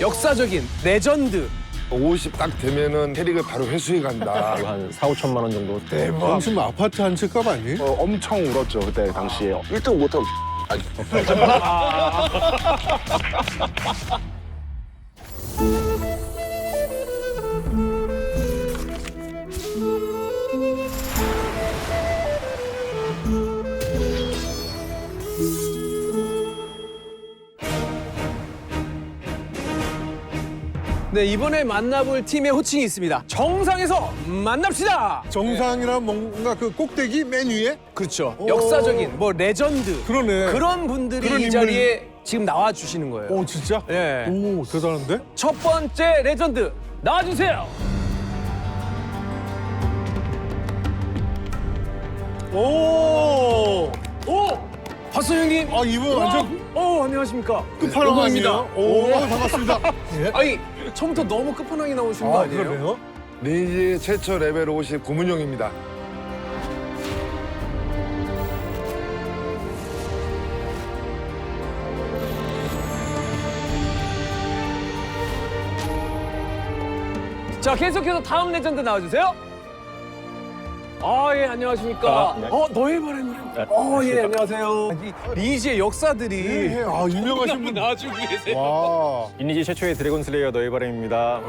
역사적인 레전드 50 딱 되면은 캐릭을 바로 회수해 간다. 한 4, 5천만 원 정도. 당신 뭐 아파트 한 채값 아니? 어, 엄청 울었죠 그때 당시에 1등 못하고 네 이번에 만나볼 팀의 호칭이 있습니다 정상에서 만납시다 정상이란 뭔가 그 꼭대기 맨 위에? 그렇죠 오. 역사적인 뭐 레전드 그러네. 그런 분들이 그런 이 인물. 자리에 지금 나와 주시는 거예요 오 진짜? 예. 오 대단한데? 첫 번째 레전드 나와주세요 오! 오 박소영님 아 이분 완전 어 안녕하십니까 끝판왕 영광입니다. 아니에요? 오 반갑습니다. 예? 아니 처음부터 너무 끝판왕이 나오신 거아 아니에요? 그러네요. 리니지 최초 레벨 50 구문용입니다. 자 계속해서 다음 레전드 나와주세요. 아 예 안녕하십니까. 아, 네. 어 너의 바람님. 어예 안녕하세요. 이 리지의 역사들이 예, 아 유명하신 분. 나와주고 계세요. 와. 이니지 최초의 드래곤 슬레이어 너의 바람입니다.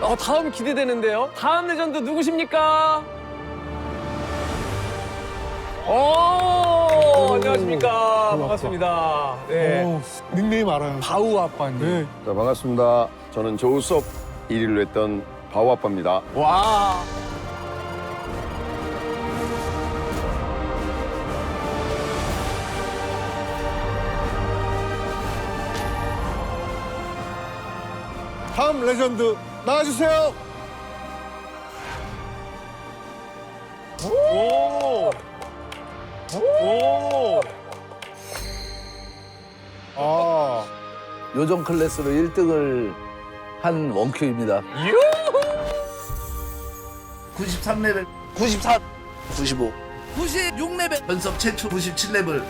어 다음 기대되는데요. 다음 레전드 누구십니까? 오 안녕하십니까 반갑습니다. 네 오, 닉네임 알아요. 바우 아빠님. 네. 자 반갑습니다 저는 조수업 1위를 했던 바우 아빠입니다 와. 다음 레전드 나와주세요. 오. 오. 아. 요정 클래스로 1등을 한 원큐입니다. 93레벨, 94, 95, 96레벨, 연습 최초 97레벨.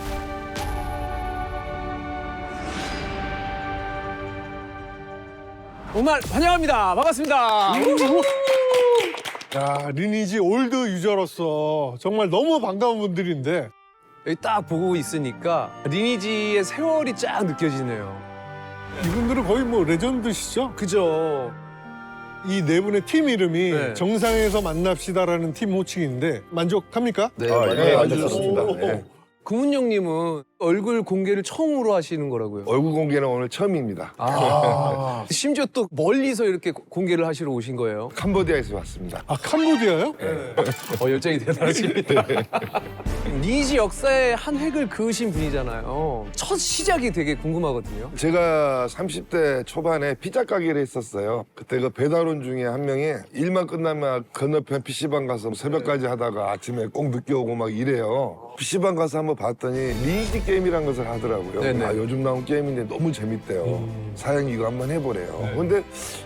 정말 환영합니다. 반갑습니다. 야 리니지 올드 유저로서 정말 너무 반가운 분들인데 여기 딱 보고 있으니까 리니지의 세월이 쫙 느껴지네요. 이분들은 거의 뭐 레전드시죠? 그죠? 이 네 분의 팀 이름이 네. 정상에서 만납시다라는 팀 호칭인데 만족합니까? 네, 아, 예, 좋습니다. 오. 예. 구문영님은 얼굴 공개를 처음으로 하시는 거라고요. 얼굴 공개는 오늘 처음입니다. 아, 심지어 또 멀리서 이렇게 고- 공개를 하시러 오신 거예요. 캄보디아에서 왔습니다. 아 캄보디아요? 어, 열정이 대단하십니다. 리지 역사의 한 획을 그으신 분이잖아요. 첫 시작이 되게 궁금하거든요. 제가 30대 초반에 피자 가게를 했었어요. 그때 그 배달원 중에 한 명이 일만 끝나면 건너편 PC방 가서 새벽까지 하다가 아침에 꼭 늦게 오고 막 이래요. PC방 가서 한번 봤더니 리니지 게임이라는 것을 하더라고요. 네네. 아, 요즘 나온 게임인데 너무 재밌대요. 사양 이거 한번 해보래요. 근데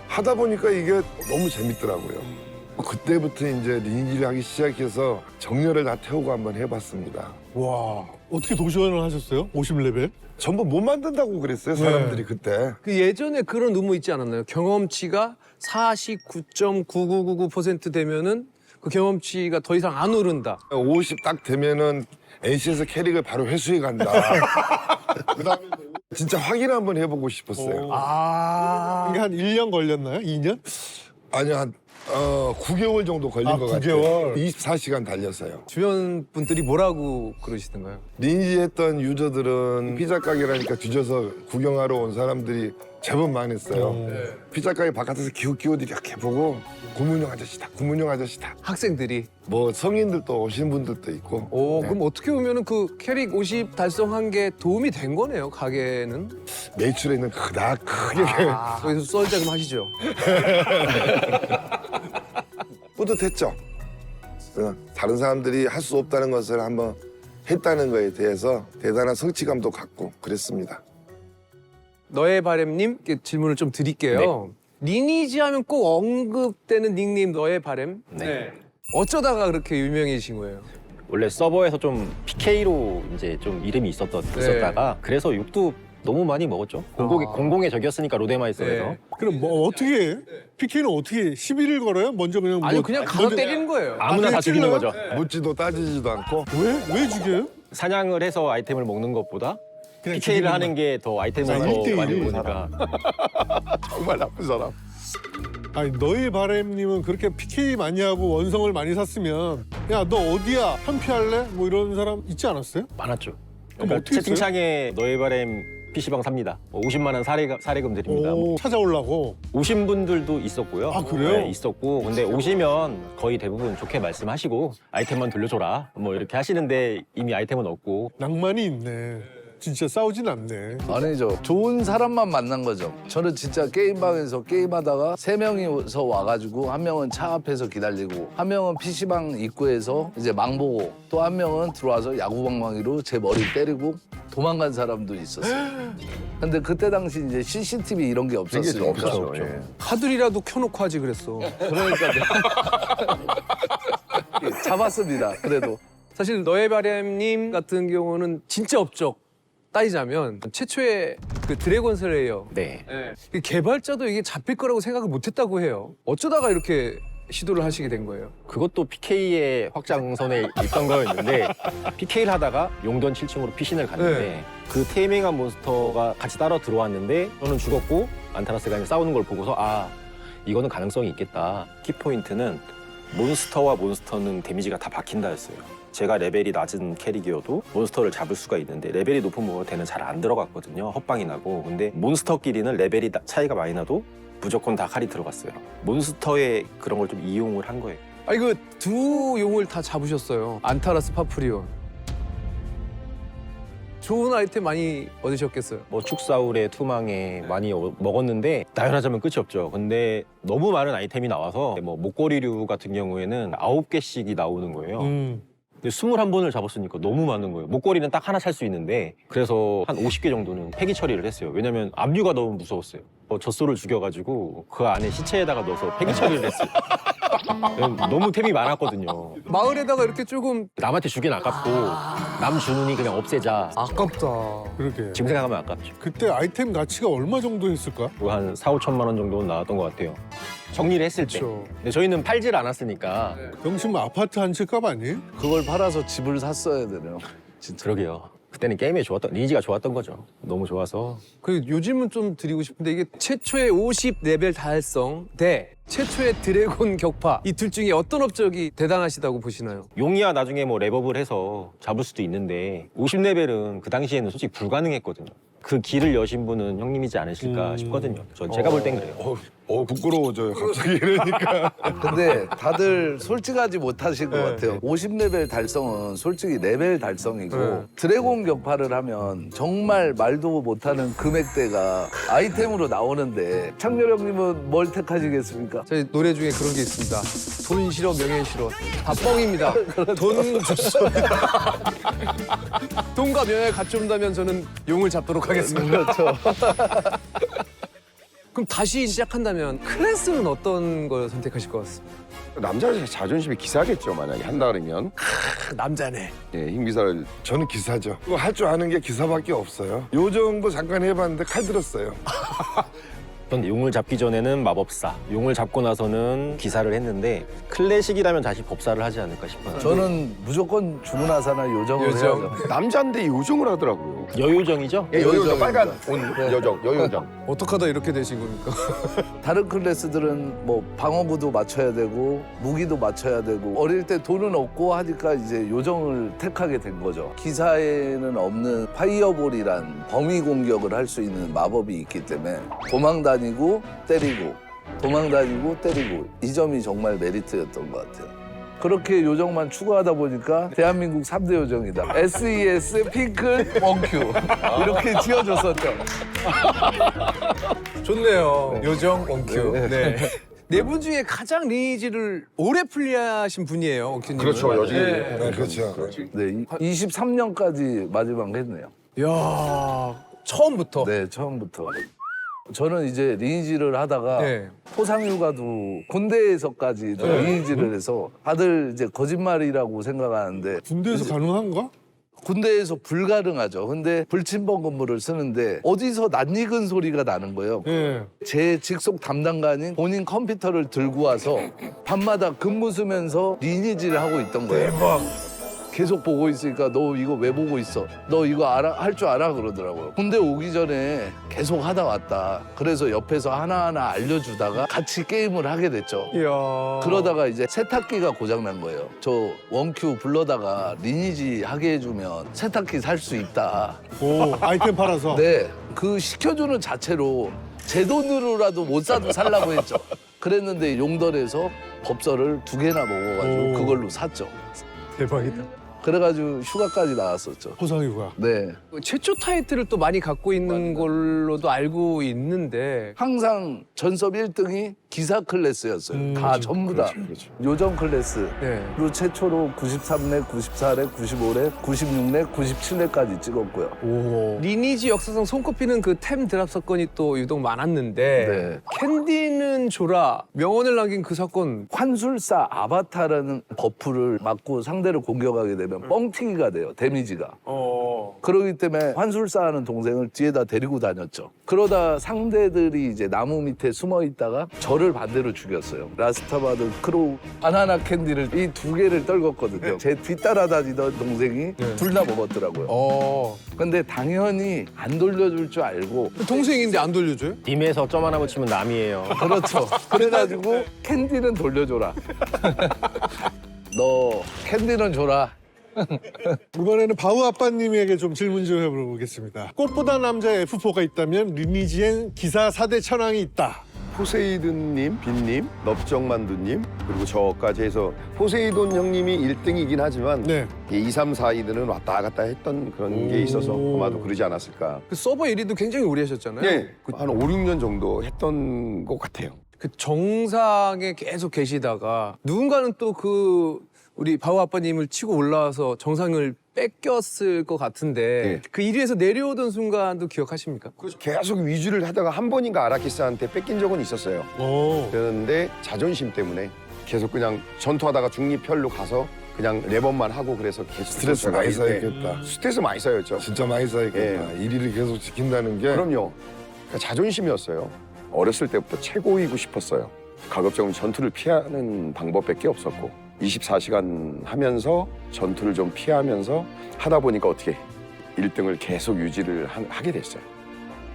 하다 보니까 이게 너무 재밌더라고요. 그때부터 이제 리니지를 하기 시작해서 정열을 다 태우고 한번 해봤습니다. 와 어떻게 도전을 하셨어요? 50레벨? 전부 못 만든다고 그랬어요, 사람들이 그때. 그 예전에 그런 루머 있지 않았나요? 경험치가 49.9999% 되면은 그 경험치가 더 이상 안 오른다. 50 딱 되면은 NC에서 캐릭을 바로 회수해 간다. 그다음에 진짜 확인 한번 해보고 싶었어요. 아. 이게 한 1년 걸렸나요? 2년? 아니 한 어, 9개월 정도 걸린 아, 것 9개월. 같아요. 24시간 달렸어요. 주변 분들이 뭐라고 그러시던가요? 리니지 했던 유저들은 피자 가게라니까 뒤져서 구경하러 온 사람들이 제법 많았어요. 피자 가게 바깥에서 기웃기웃 이렇게 보고 구문용 아저씨다, 구문용 아저씨다. 학생들이. 뭐 성인들도 오신 분들도 있고. 오, 네. 그럼 어떻게 보면은 그 캐릭 50 달성한 게 도움이 된 거네요, 가게는. 매출에는 그다 크게 아, 거기서 썰자 좀 하시죠. 뿌듯했죠. 다른 사람들이 할 수 없다는 것을 한번 했다는 거에 대해서 대단한 성취감도 갖고 그랬습니다. 너의 바램님 질문을 좀 드릴게요. 리니지 하면 꼭 언급되는 닉네임 너의 바램. 네. 어쩌다가 그렇게 유명해진 거예요? 원래 서버에서 좀 PK로 이제 좀 이름이 있었던 네. 있었다가 그래서 욕도 너무 많이 먹었죠. 공공의, 아. 공공의 적이었으니까 로데마이스에서. 네. 그럼 뭐 어떻게 해? PK는 어떻게 해? 시비를 걸어요? 먼저 그냥 뭐 아니 그냥 가서 먼저- 때리는 거예요. 아무나 아, 다 죽이는 찔러요? 거죠. 묻지도 따지지도 않고 왜? 왜 죽여요? 사냥을 해서 아이템을 먹는 것보다 그냥 PK를 하는 게 더 아이템을 아, 더 일대일. 많이 보니까. 정말 나쁜 사람. 아니 너희 바램님은 그렇게 PK 많이 하고 원성을 많이 샀으면 야 너 어디야 현피할래? 뭐 이런 사람 있지 않았어요? 많았죠. 그럼 그러니까 어떻게 채팅창에 너의 바램 PC방 삽니다. 뭐 50만 원 사례금, 사례금 드립니다. 뭐 오, 찾아오려고 오신 분들도 있었고요. 아, 그래요? 네, 있었고. 근데 오시면 거의 대부분 좋게 말씀하시고 아이템만 돌려줘라. 뭐 이렇게 하시는데 이미 아이템은 없고. 낭만이 있네. 진짜 싸우진 않네. 아니죠. 좋은 사람만 만난 거죠. 저는 진짜 게임방에서 게임하다가 세 명이서 와가지고 한 명은 차 앞에서 기다리고 한 명은 PC방 입구에서 이제 망 보고 또 한 명은 들어와서 야구방망이로 제 머리 때리고 도망간 사람도 있었어요. 근데 그때 당시 이제 CCTV 이런 게 없었으니까. 없었죠. 예. 하들이라도 켜놓고 하지 그랬어. 그러니까 잡았습니다. 그래도 사실 너의 바램님 같은 경우는 진짜 업적 따지자면 최초의 그 드래곤 슬레이어 네. 이 개발자도 이게 잡힐 거라고 생각을 못했다고 해요. 어쩌다가 이렇게 시도를 하시게 된 거예요? 그것도 PK의 확장선에 있던 거였는데 PK를 하다가 용돈 7층으로 피신을 갔는데 네. 그 테이밍한 몬스터가 같이 따라 들어왔는데 저는 죽었고 안타라스가 이제 싸우는 걸 보고서 아 이거는 가능성이 있겠다. 키포인트는 몬스터와 몬스터는 데미지가 다 박힌다였어요. 제가 레벨이 낮은 캐릭이어도 몬스터를 잡을 수가 있는데 레벨이 높은 모어테는 잘 안 들어갔거든요. 헛방이 나고. 근데 몬스터끼리는 레벨이 나- 차이가 많이 나도 무조건 다 칼이 들어갔어요. 몬스터의 그런 걸 좀 이용을 한 거예요. 아니 그두 용을 다 잡으셨어요. 안타라스 파프리온. 좋은 아이템 많이 얻으셨겠어요. 뭐 축사울에 투망에 많이 어- 먹었는데 나열하자면 끝이 없죠. 근데 너무 많은 아이템이 나와서 뭐 목걸이류 같은 경우에는 아홉 개씩이 나오는 거예요. 음. 근데 21번을 잡았으니까 너무 많은 거예요. 목걸이는 딱 하나 살 수 있는데 그래서 한 50개 정도는 폐기 처리를 했어요. 왜냐면 압류가 너무 무서웠어요. 어, 젖소를 죽여가지고 그 안에 시체에다가 넣어서 폐기 처리를 했어요. 너무 템이 많았거든요. 마을에다가 이렇게 조금 남한테 주긴 아깝고 남 주느니 그냥 없애자. 아깝다. 그러게. 지금 생각하면 아깝죠. 그때 아이템 가치가 얼마 정도 했을까? 뭐한 4, 5천만 원 정도는 나왔던 것 같아요. 정리를 했을 때. 그렇죠. 근데 저희는 팔질 않았으니까. 뭐 아파트 한 채값 아니에요? 그걸 팔아서 집을 샀어야 되네요. 진짜. 그러게요. 그때는 게임에 좋았던, 리니지가 좋았던 거죠. 너무 좋아서. 그 요즘은 좀 드리고 싶은데 이게 최초의 50 레벨 달성 대 최초의 드래곤 격파 이 둘 중에 어떤 업적이 대단하시다고 보시나요? 용이야 나중에 뭐 랩업을 해서 잡을 수도 있는데 50레벨은 그 당시에는 솔직히 불가능했거든요. 그 길을 여신 분은 형님이지 않으실까 음. 싶거든요. 전 제가 볼 땐 그래요. 어, 어 부끄러워져요 갑자기 이러니까 근데 다들 솔직하지 못하신 것 네. 같아요. 50레벨 달성은 솔직히 레벨 달성이고 네. 드래곤 격파를 하면 정말 말도 못하는 금액대가 아이템으로 나오는데 창렬 형님은 뭘 택하시겠습니까? 저희 노래 중에 그런 게 있습니다. 돈 싫어 명예 싫어 다 뻥입니다. 돈 좋습니다. 돈과 명예 같이 온다면 저는 용을 잡도록 하겠습니다. 그렇죠. 그럼 다시 시작한다면 클래스는 어떤 걸 선택하실 것 같습니다. 남자 자존심이 기사겠죠 만약에 한다 그러면 남자네. 예, 힘 기사를 저는 기사죠 할 줄 아는 게 기사밖에 없어요 요정도 잠깐 해봤는데 칼 들었어요 그런데 용을 잡기 전에는 마법사, 용을 잡고 나서는 기사를 했는데 클래식이라면 다시 법사를 하지 않을까 싶어요. 저는 무조건 주문하사나 요정을 요정. 해야죠. 남자인데 요정을 하더라고요. 여요정이죠? 예, 여요정 빨간 옷 네. 여정 여요정. 어떡하다 이렇게 되신 겁니까? 다른 클래스들은 뭐 방어구도 맞춰야 되고 무기도 맞춰야 되고 어릴 때 돈은 없고 하니까 이제 요정을 택하게 된 거죠. 기사에는 없는 파이어볼이란 범위 공격을 할 수 있는 마법이 있기 때문에 도망 다니고 때리고 도망 다니고 때리고 이 점이 정말 메리트였던 것 같아요. 그렇게 요정만 추구하다 보니까 대한민국 3대 요정이다. SES, 핑클, 원큐 이렇게 지어줬었죠. 좋네요. 요정 원큐. 네. 네 분 중에 가장 리니지를 오래 플레이하신 분이에요, 원큐님. 그렇죠 여정이. 네. 네 그렇죠 네, 23년까지 마지막 했네요. 야 처음부터. 네, 처음부터. 저는 이제 리니지를 하다가 네. 포상휴가도 군대에서까지 좀 리니지를 해서 다들 이제 거짓말이라고 생각하는데 군대에서 가능한가? 군대에서 불가능하죠. 근데 불침번 근무를 쓰는데 어디서 낯익은 소리가 나는 거예요. 예. 제 직속 담당관인 본인 컴퓨터를 들고 와서 밤마다 근무 쓰면서 리니지를 하고 있던 거예요. 계속 보고 있으니까 너 이거 왜 보고 있어? 너 이거 알아 할 줄 알아 그러더라고요. 군대 오기 전에 계속 하다 왔다. 그래서 옆에서 하나하나 알려주다가 같이 게임을 하게 됐죠. 이야. 그러다가 이제 세탁기가 고장난 거예요. 저 원큐 불러다가 리니지 하게 해주면 세탁기 살 수 있다. 오 아이템 팔아서. 네, 그 시켜주는 자체로 제 돈으로라도 못 사도 살라고 했죠. 그랬는데 용덜에서 법서를 두 개나 먹어가지고 오. 그걸로 샀죠. 대박이다. 그래가지고 휴가까지 나왔었죠. 포상휴가. 네, 최초 타이틀을 또 많이 갖고 있는 걸로도 알고 있는데 항상 전섭 1등이 기사 클래스였어요. 음, 다 전부 다 그렇죠. 요정 클래스. 네. 로 최초로 93회, 94회, 95회, 96회, 97회까지 찍었고요. 오. 리니지 역사상 손꼽히는 그 템 드랍 사건이 또 유독 많았는데 네. 캔디는 줘라 명언을 남긴 그 사건 환술사 아바타라는 버프를 맞고 상대를 공격하게 음. 되면 뻥튀기가 돼요, 데미지가. 어. 그러기 때문에 환술사 하는 동생을 뒤에다 데리고 다녔죠. 그러다 상대들이 이제 나무 밑에 숨어 있다가 저를 반대로 죽였어요. 라스타바드 크로우 바나나 캔디를 이 두 개를 떨궜거든요. 제 뒤따라다니던 동생이 네. 둘다 먹었더라고요. 어. 근데 당연히 안 돌려줄 줄 알고 동생인데 안 돌려줘요? 님에서 점 하나 붙이면 남이에요. 그렇죠. 그래가지고 캔디는 돌려줘라. 너 캔디는 줘라. 이번에는 바우 아빠님에게 좀 질문 좀 해보겠습니다. 꽃보다 남자 F4가 있다면 리니지엔 기사 4대 천왕이 있다. 포세이든님, 빈님, 넙정만두님 그리고 저까지 해서 포세이돈 형님이 1등이긴 하지만 네. 2, 3, 4, 2등은 왔다 갔다 했던 그런 게 있어서 오. 아마도 그러지 않았을까. 그 서버 1위도 굉장히 오래 하셨잖아요. 예, 한 5, 6년 정도 했던 것 같아요. 그 정상에 계속 계시다가 누군가는 또 그 우리 바우 아빠님을 치고 올라와서 정상을 뺏겼을 것 같은데 네. 그 1위에서 내려오던 순간도 기억하십니까? 계속 위주를 하다가 한 번인가 아라키스한테 뺏긴 적은 있었어요. 오. 그런데 자존심 때문에 계속 그냥 전투하다가 중립편로 가서 그냥 레번만 하고 그래서 계속 스트레스 많이 쌓였겠다. 스트레스 많이 쌓였죠. 진짜 많이 쌓였겠다. 예. 1위를 계속 지킨다는 게 그럼요. 그러니까 자존심이었어요. 어렸을 때부터 최고이고 싶었어요. 가급적이면 전투를 피하는 방법밖에 없었고 24시간 하면서 전투를 좀 피하면서 하다 보니까 어떻게 1등을 계속 유지를 하, 하게 됐어요.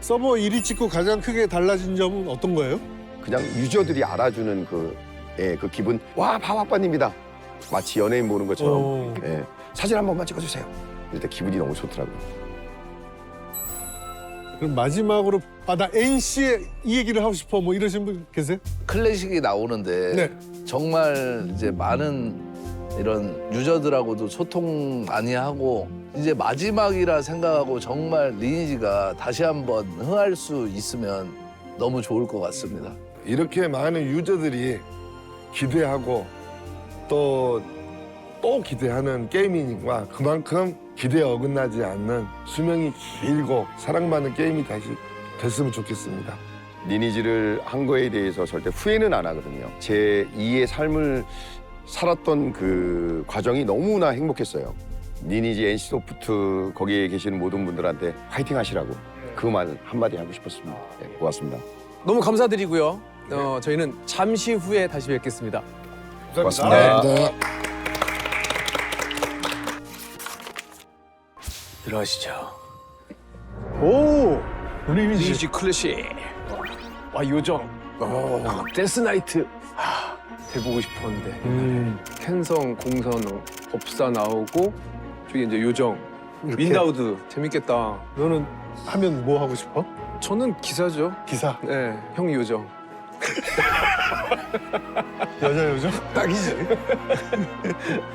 서버 1위 찍고 가장 크게 달라진 점은 어떤 거예요? 그냥 유저들이 알아주는 그, 예, 그 기분 와 바와빠님이다 마치 연예인 보는 것처럼 오. 예, 사진 한 번만 찍어주세요 때 기분이 너무 좋더라고요 그럼 마지막으로 아 나 NC에 이 얘기를 하고 싶어 뭐 이러신 분 계세요? 클래식이 나오는데 네. 정말 이제 많은 이런 유저들하고도 소통 많이 하고 이제 마지막이라 생각하고 정말 리니지가 다시 한번 흥할 수 있으면 너무 좋을 것 같습니다. 이렇게 많은 유저들이 기대하고 또, 또 기대하는 게임이니까 그만큼 기대에 어긋나지 않는 수명이 길고 사랑받는 게임이 다시 됐으면 좋겠습니다. 리니지를 한 거에 대해서 절대 후회는 안 하거든요 제 2의 삶을 살았던 그 과정이 너무나 행복했어요 리니지 NC소프트 거기에 계시는 모든 분들한테 화이팅 하시라고 그 말 한마디 하고 싶었습니다 예, 고맙습니다 너무 감사드리고요. 어, 저희는 잠시 후에 다시 뵙겠습니다. 고맙습니다 들어가시죠. 오. 리니지 클래식. 와 요정. 어, 데스나이트. 아, 해보고 싶었는데. 음. 캔성, 공선호, 법사 나오고 저기 이제 요정. 이렇게. 윈다우드 재밌겠다. 너는 하면 뭐 하고 싶어? 저는 기사죠. 기사. 네, 형 요정. 여자 요정? 딱이지.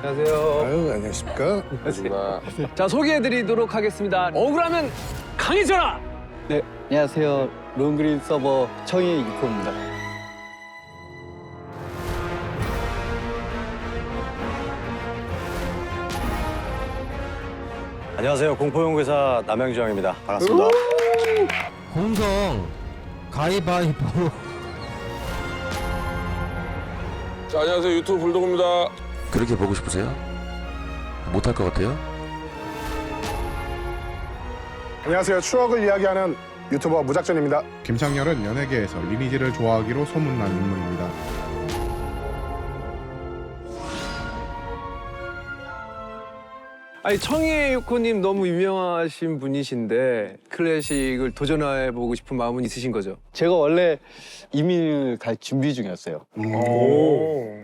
안녕하세요. 아유 안녕하십니까? 고맙습니다 자 소개해드리도록 하겠습니다. 억울하면 강해져라. 네, 안녕하세요. 롱그린 서버 청의 이코입니다. 안녕하세요. 공포연구사 남양주영입니다. 반갑습니다. 홍성 가위바위보. 자, 안녕하세요. 유튜브 불독입니다. 그렇게 보고 싶으세요? 못할 것 같아요? 안녕하세요. 추억을 이야기하는 유튜버 무작전입니다. 김창렬은 연예계에서 리니지를 좋아하기로 소문난 인물입니다. 아니 청해 유코님 너무 유명하신 분이신데 클래식을 도전해 보고 싶은 마음은 있으신 거죠? 제가 원래 이민을 갈 준비 중이었어요.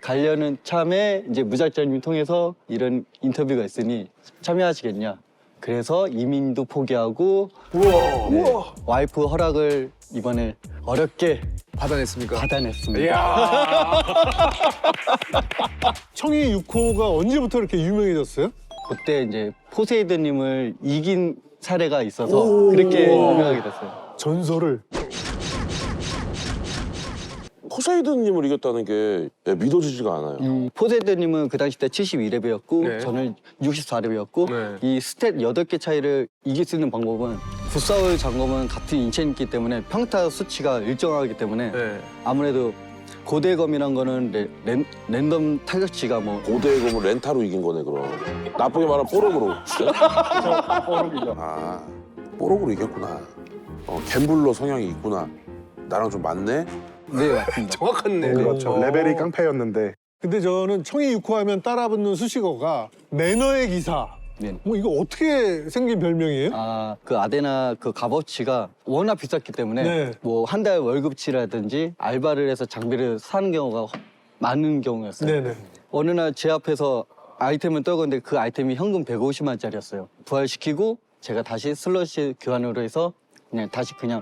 가려는 참에 이제 무작정님 통해서 이런 인터뷰가 있으니 참여하시겠냐. 그래서 이민도 포기하고 네, 와이프 허락을 이번에 어렵게 받아냈습니까? 받아냈습니다. 청이 6호가 언제부터 이렇게 유명해졌어요? 그때 이제 포세이드님을 이긴 사례가 있어서 그렇게 유명하게 됐어요. 전설을 포세이든님을 이겼다는 게 예, 믿어지지가 않아요. 이 포세이드님은 그 당시 때 72렙이었고 네. 저는 64렙이었고 네. 이 스탯 8개 차이를 이길 수 있는 방법은 굿사울 장검은 같은 인체이기 때문에 평타 수치가 일정하기 때문에 네. 아무래도 고대검이란 거는 레- 랜, 랜덤 타격치가 뭐 고대의 검을 렌타로 이긴 거네, 그럼. 나쁘게 말하면 뽀록으로. 아, 뽀록으로 이겼구나. 어, 갬블러 성향이 있구나. 나랑 좀 맞네? 네, 맞습니다. 정확한 그렇죠. 레벨이 깡패였는데 근데 저는 청이 6호 하면 따라붙는 수식어가 매너의 기사 네. 뭐 이거 어떻게 생긴 별명이에요? 아, 그 아데나 그 값어치가 워낙 비쌌기 때문에 네. 뭐 한 달 월급치라든지 알바를 해서 장비를 사는 경우가 많은 경우였어요. 네네 어느 날 제 앞에서 아이템을 떨궜는데 그 아이템이 현금 150만짜리였어요. 부활시키고 제가 다시 슬러시 교환으로 해서 그냥 다시 그냥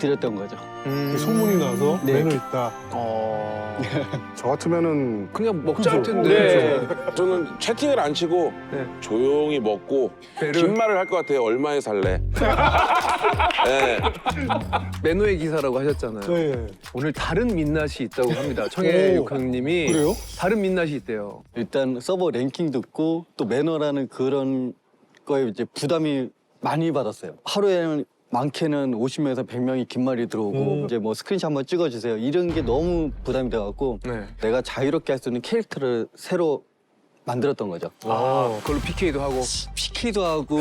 드렸던 거죠. 음. 소문이 나서 네. 매너 있다 어... 저 같으면은 그냥 먹자 할 그죠. 텐데 저는 채팅을 안 치고 네. 조용히 먹고 긴 말을 할 것 같아요. 얼마에 살래? 네. 매너의 기사라고 하셨잖아요. 네. 오늘 다른 민낯이 있다고 합니다. 청해 오. 그래요? 다른 민낯이 있대요. 일단 서버 랭킹도 있고 또 매너라는 그런 거에 이제 부담이 많이 받았어요. 하루에는 많게는 50명에서 100명이 긴 말이 들어오고 음. 이제 뭐 스크린샷 한번 찍어주세요. 이런 게 너무 부담이 돼갖고 네. 내가 자유롭게 할 수 있는 캐릭터를 새로 만들었던 거죠. 아, 그걸로 PK도 하고. PK도 하고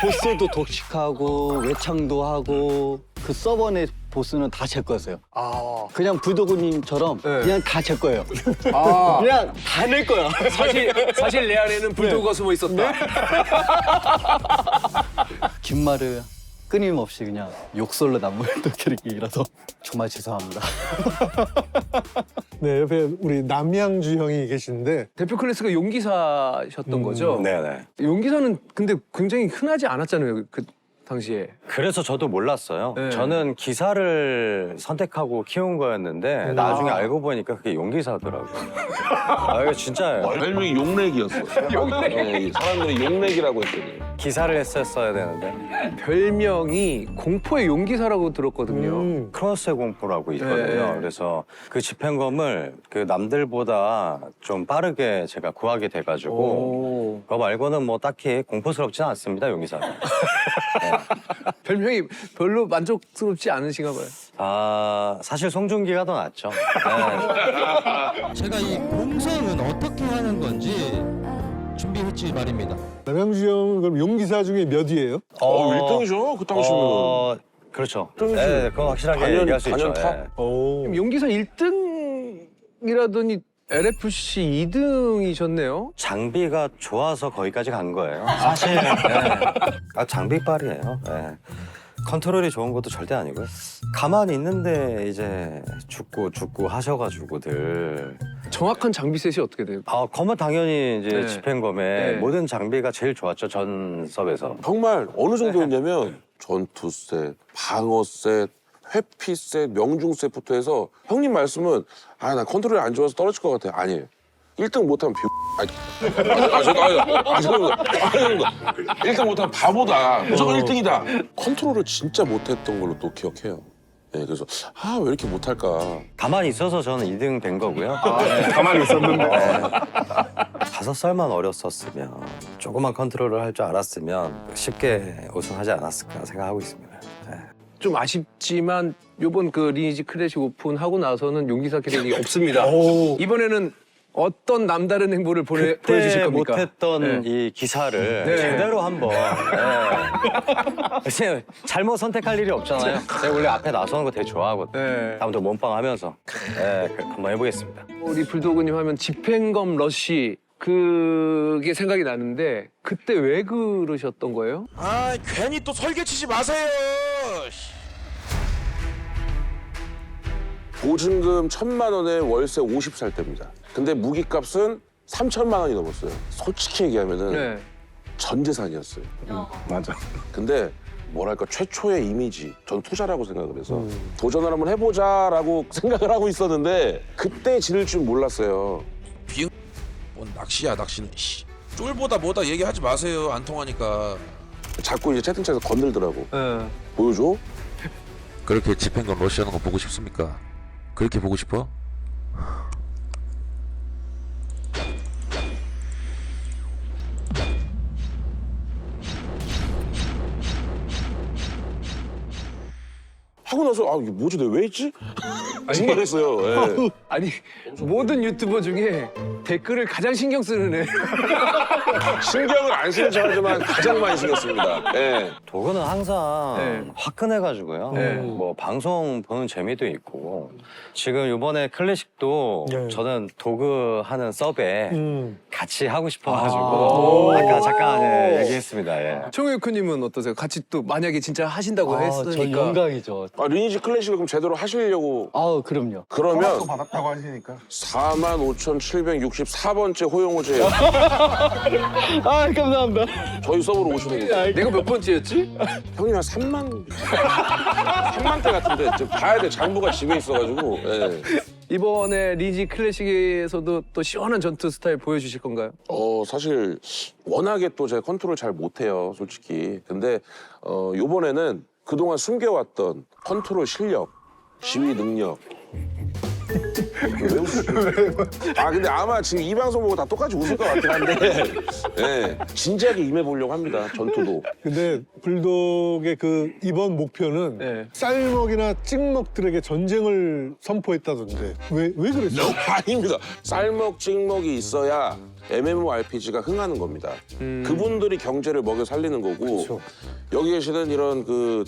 보스도 독식하고 외창도 하고 그 서버 내 보스는 다 제 거였어요. 아, 그냥 부도구님처럼 네. 그냥 다 제 거예요. 아. 그냥 다 낼 거야. 사실 사실 내 안에는 불도가 숨어 있었다. 긴 말을 끊임없이 그냥 욕설로 남물던 캐릭이라서 정말 죄송합니다. 네 옆에 우리 남양주 형이 계시는데 대표 클래스가 용기사셨던 거죠. 네네. 용기사는 근데 굉장히 흔하지 않았잖아요. 그 당시에. 그래서 저도 몰랐어요. 네. 저는 기사를 선택하고 키운 거였는데 나중에 알고 보니까 그게 용기사더라고요. 아 이거 진짜예요. 별명이 용렉이었어. 용렉. 사람들이 용렉이라고 했더니. 기사를 했었어야 되는데 별명이 공포의 용기사라고 들었거든요. 음. 크로스의 공포라고 있거든요. 네. 그래서 그 집행검을 그 남들보다 좀 빠르게 제가 구하게 돼가지고 오. 그거 말고는 뭐 딱히 공포스럽지는 않습니다 용기사가. 별명이 별로 만족스럽지 않으신가 봐요. 아 사실 송중기가 더 낫죠. 네. 제가 이 공성은 어떻게 하는 건지 준비했지 말입니다. 남양주 형은 그럼 용기사 중에 몇이에요? 어, 1등이죠, 그 당시면. 어, 그렇죠. 뜬지. 네, 그건 확실하게 단연- 얘기할 수 있죠. 오. 그럼 용기사 1등이라더니 LFC 2등이셨네요. 장비가 좋아서 거기까지 간 거예요. 사실 네. 아, 장비빨이에요. 네. 컨트롤이 좋은 것도 절대 아니고요. 가만히 있는데 이제 죽고 죽고 하셔가지고들 정확한 장비 셋이 어떻게 돼요? 아 검은 당연히 이제 네. 집행검에 네. 모든 장비가 제일 좋았죠 전 섭에서. 정말 어느 정도였냐면 전투셋, 방어셋, 회피셋, 명중셋부터 해서 형님 말씀은 아 나 컨트롤이 안 좋아서 떨어질 것 같아. 아니에요. 1등 못하면 비... 아니, 아, 저, 아, 아, 죄송합니다. 아, 죄송합니다. 1등 못하면 바보다. 무조건 1등이다. 컨트롤을 진짜 못했던 걸로 또 기억해요. 네, 그래서 아 왜 이렇게 못할까. 가만히 있어서 저는 2등 된 거고요. 가만히 있었는데 다섯 살만 어렸었으면 조그만 컨트롤을 할 줄 알았으면 쉽게 우승하지 않았을까 생각하고 있습니다. 네. 좀 아쉽지만 요번 그 리니지 클래식 오픈 하고 나서는 용기사 캐릭이 없습니다. 이번에는 어떤 남다른 행보를 보내, 보여주실 그때 겁니까? 못했던 네. 이 기사를 네. 제대로 한번 네. 잘못 선택할 일이 없잖아요. 제가 원래 앞에 나서는 거 되게 좋아하거든요. 네. 다음부터 몸빵 하면서 네, 그- 한번 해보겠습니다. 우리 불도그님 하면 집행검 러쉬 그게 생각이 나는데 그때 왜 그러셨던 거예요? 아 괜히 또 설계치지 마세요. 보증금 천만 원에 월세 50살 때입니다. 근데 무기값은 3천만 원이 넘었어요. 솔직히 얘기하면은 네. 전 재산이었어요. 맞아. 근데 뭐랄까 최초의 이미지 전 투자라고 생각을 해서 도전을 한번 해보자라고 생각을 하고 있었는데 그때 지를 줄 몰랐어요. 뭔 낚시야 낚시는 씨. 쫄보다 뭐다 얘기하지 마세요 안 통하니까 자꾸 이제 채팅창에서 건들더라고. 네. 보여줘? 그렇게 집행관 러시아는 거 보고 싶습니까? 그렇게 보고 싶어? 나서 아 이게 뭐지 내가 왜 했지? 생각했어요. 예. 아니 모든 유튜버 중에 댓글을 가장 신경 쓰는 애. 신경을 안 쓰는 척하지만 가장 많이 신경씁니다. 예. 도구는 항상 네. 화끈해가지고요. 네. 뭐 방송 보는 재미도 있고 지금 이번에 클래식도 네. 저는 도구 하는 서브에 음. 같이 하고 싶어가지고 아. 아까 잠깐 예, 얘기했습니다. 예. 청유크님은 어떠세요? 같이 또 만약에 진짜 하신다고 아, 전 했으니까 영광이죠. 아 리니지 클래식을 그럼 제대로 하시려고 아, 그럼요. 그러면 받았다고 하시니까. 45,764번째 호영호제 아, 감사합니다. 저희 서버로 오시는 거예요. 내가 몇 번째였지? 형님 한 3만 3만 대 같은데 지금 봐야 돼 장부가 집에 있어가지고 예. 이번에 리지 클래식에서도 또 시원한 전투 스타일 보여주실 건가요? 어 사실 워낙에 또 제가 컨트롤 잘 못해요 솔직히 근데 어 요번에는 그동안 숨겨왔던 컨트롤 실력 지휘 능력 왜 웃으시죠? 아 근데 아마 지금 이 방송 보고 다 똑같이 웃을 것 같긴 한데 예 진지하게 임해보려고 합니다 전투도 근데 불독의 그 이번 목표는 네. 쌀먹이나 찍먹들에게 전쟁을 선포했다던데 왜 왜 그랬어요? 아닙니다. 쌀먹 찍먹이 있어야 MMORPG가 흥하는 겁니다. 그분들이 경제를 먹여 살리는 거고 여기 계시는 이런 그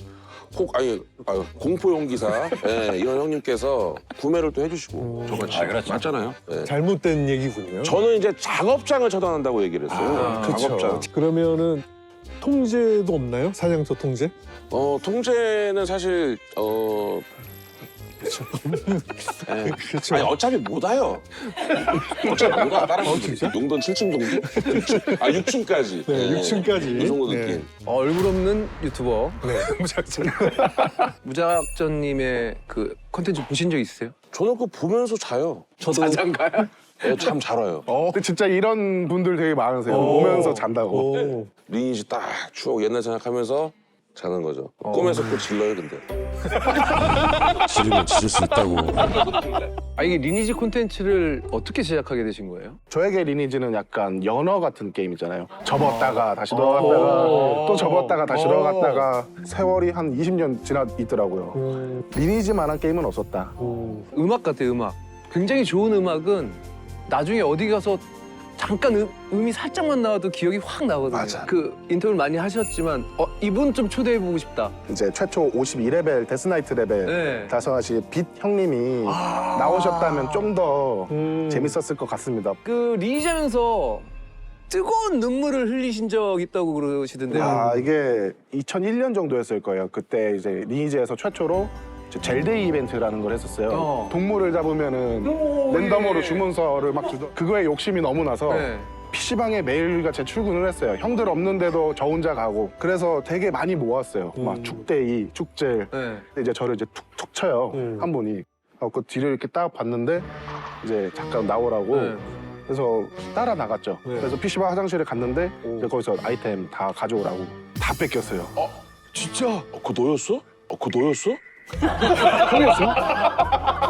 혹, 아니, 아, 공포 용 기사 예, 이런 형님께서 구매를 또 해주시고 저같이 아, 그렇죠. 맞잖아요. 예. 잘못된 얘기군요. 저는 이제 작업장을 처단한다고 얘기를 했어요. 아, 작업장. 그러면은 통제도 없나요? 사냥터 통제? 어 통제는 사실 어. 예. 그렇죠. 아니 어차피 못 와요. 어차피 못 와. 다른 분들이. 용돈 7층 정도? 6층. 아 6층까지. 네, 6층까지. 이 정도 네. 느낌. 어, 얼굴 없는 유튜버 네. 무작전. 무작전님의 그 컨텐츠 보신 적 있으세요? 저는 그거 보면서 자요. 저도 자장가요? 예, 잠잘 와요. 근데 진짜 이런 분들 되게 많으세요. 보면서 잔다고. 오. 리니지 딱 추억 옛날 생각하면서 자는 거죠. 꿈에서 또 질러요 근데. 지르면 지를 수 있다고. 아 이게 리니지 콘텐츠를 어떻게 시작하게 되신 거예요? 저에게 리니지는 약간 연어 같은 게임이잖아요. 접었다가 다시 들어갔다가 또 접었다가 다시 오. 들어갔다가 세월이 한 20년 지나 있더라고요. 음, 리니지만한 게임은 없었다. 음. 음악 같아요 음악. 굉장히 좋은 음악은 나중에 어디 가서 잠깐 음, 음이 살짝만 나와도 기억이 확 나거든요. 맞아. 그 인터뷰를 많이 하셨지만 어, 이분 좀 초대해 보고 싶다. 이제 최초 52레벨 데스나이트 레벨 네. 달성하신 빛 형님이 아. 나오셨다면 좀 더 음. 재밌었을 것 같습니다. 그 리니지하면서 뜨거운 눈물을 흘리신 적 있다고 그러시던데요. 아 이게 2001년 정도였을 거예요. 그때 이제 리니지에서 최초로 이제 젤데이 이벤트라는 걸 했었어요. 어. 동물을 잡으면은 오, 랜덤으로 예. 주문서를 막 주던 그거에 욕심이 너무 나서 네. PC방에 매일같이 출근을 했어요. 형들 없는데도 저 혼자 가고. 그래서 되게 많이 모았어요. 음. 막 축대이, 축제. 네. 근데 이제 저를 이제 툭툭 쳐요. 음. 한 분이. 어, 그 뒤를 이렇게 딱 봤는데 이제 잠깐 나오라고. 네. 그래서 따라 나갔죠. 네. 그래서 PC방 화장실에 갔는데 이제 거기서 아이템 다 가져오라고. 다 뺏겼어요. 진짜? 어, 그거 너였어? 어, 그거 너였어?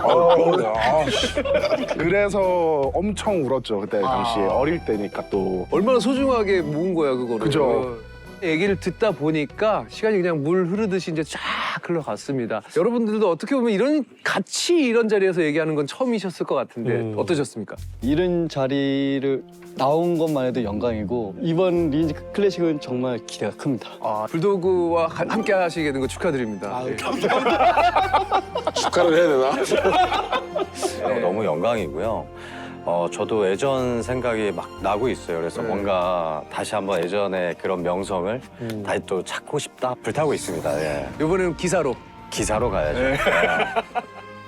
어, 그래서 엄청 울었죠. 그때 당시 에. 어릴 때니까 또. 얼마나 소중하게 모은 거야 그거를. 그죠. 얘기를 듣다 보니까 시간이 그냥 물 흐르듯이 이제 쫙 흘러갔습니다. 여러분들도 어떻게 보면 이런 같이 이런 자리에서 얘기하는 건 처음이셨을 것 같은데 음. 어떠셨습니까? 이런 자리를 나온 것만 해도 영광이고 이번 리니지 클래식은 정말 기대가 큽니다. 아, 불도그와 가- 함께 하시게 된 거 축하드립니다. 네. 축하를 해야 되나? 어, 너무 영광이고요. 어, 저도 예전 생각이 막 나고 있어요. 그래서 뭔가 다시 한번 예전의 그런 명성을 다시 또 찾고 싶다. 불타고 있습니다. 예. 이번에는 기사로. 기사로 가야죠. 예.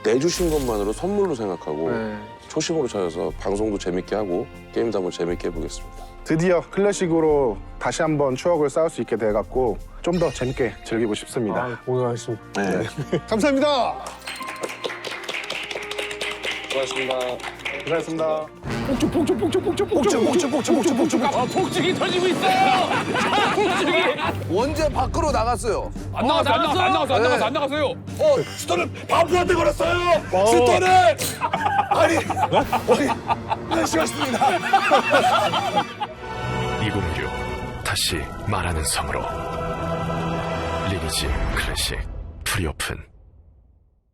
내주신 것만으로 선물로 생각하고 네. 초심으로 찾아서 방송도 재밌게 하고 게임도 한번 재밌게 해보겠습니다. 드디어 클래식으로 다시 한번 추억을 쌓을 수 있게 돼갖고 좀 더 재밌게 즐기고 싶습니다. 아, 오늘 말씀 네. 감사합니다. 수고하셨습니다. 고생하셨습니다. 원제 밖으로 나갔어요. 안 나갔어, 안 나갔어, 안 나갔어, 안 나갔어, 안 나갔어요. 어, 스토는 바보한테 걸었어요. 스토는 아니, 아니, 시간입니다. 2016 다시 말하는 성으로 리니지 클래식 프리오픈